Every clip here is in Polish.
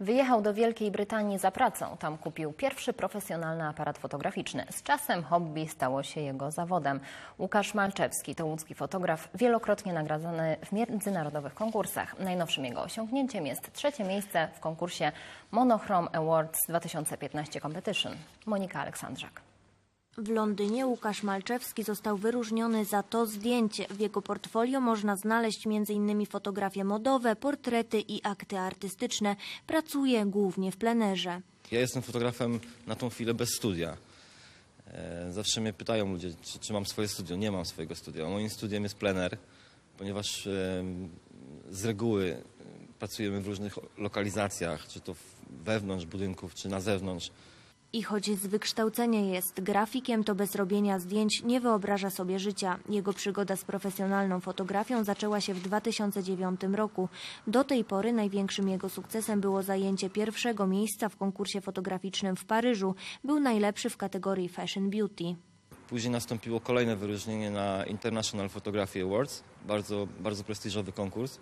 Wyjechał do Wielkiej Brytanii za pracą. Tam kupił pierwszy profesjonalny aparat fotograficzny. Z czasem hobby stało się jego zawodem. Łukasz Malczewski to łódzki fotograf, wielokrotnie nagradzany w międzynarodowych konkursach. Najnowszym jego osiągnięciem jest trzecie miejsce w konkursie Monochrome Awards 2015 Competition. Monika Aleksandrzak. W Londynie Łukasz Malczewski został wyróżniony za to zdjęcie. W jego portfolio można znaleźć m.in. fotografie modowe, portrety i akty artystyczne. Pracuje głównie w plenerze. Ja jestem fotografem na tą chwilę bez studia. E, Zawsze mnie pytają ludzie, czy, czy mam swoje studio. Nie mam swojego studia. Moim studiem jest plener, ponieważ z reguły pracujemy w różnych lokalizacjach, czy to wewnątrz budynków, czy na zewnątrz. I choć z wykształcenia jest grafikiem, to bez robienia zdjęć nie wyobraża sobie życia. Jego przygoda z profesjonalną fotografią zaczęła się w 2009 roku. Do tej pory największym jego sukcesem było zajęcie pierwszego miejsca w konkursie fotograficznym w Paryżu. Był najlepszy w kategorii Fashion Beauty. Później nastąpiło kolejne wyróżnienie na International Photography Awards, bardzo, bardzo prestiżowy konkurs.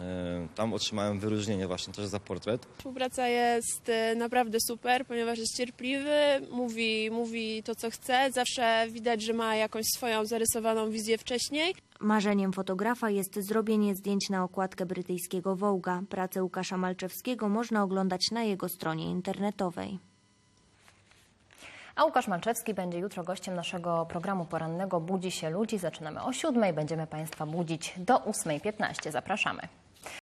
E, Tam otrzymałem wyróżnienie właśnie też za portret. Współpraca jest e, naprawdę super, ponieważ jest cierpliwy, mówi, mówi to, co chce. Zawsze widać, że ma jakąś swoją zarysowaną wizję wcześniej. Marzeniem fotografa jest zrobienie zdjęć na okładkę brytyjskiego Vogue'a. Pracę Łukasza Malczewskiego można oglądać na jego stronie internetowej. A Łukasz Malczewski będzie jutro gościem naszego programu porannego Budzi się ludzi. Zaczynamy o siódmej. Będziemy Państwa budzić do 8.15. Zapraszamy.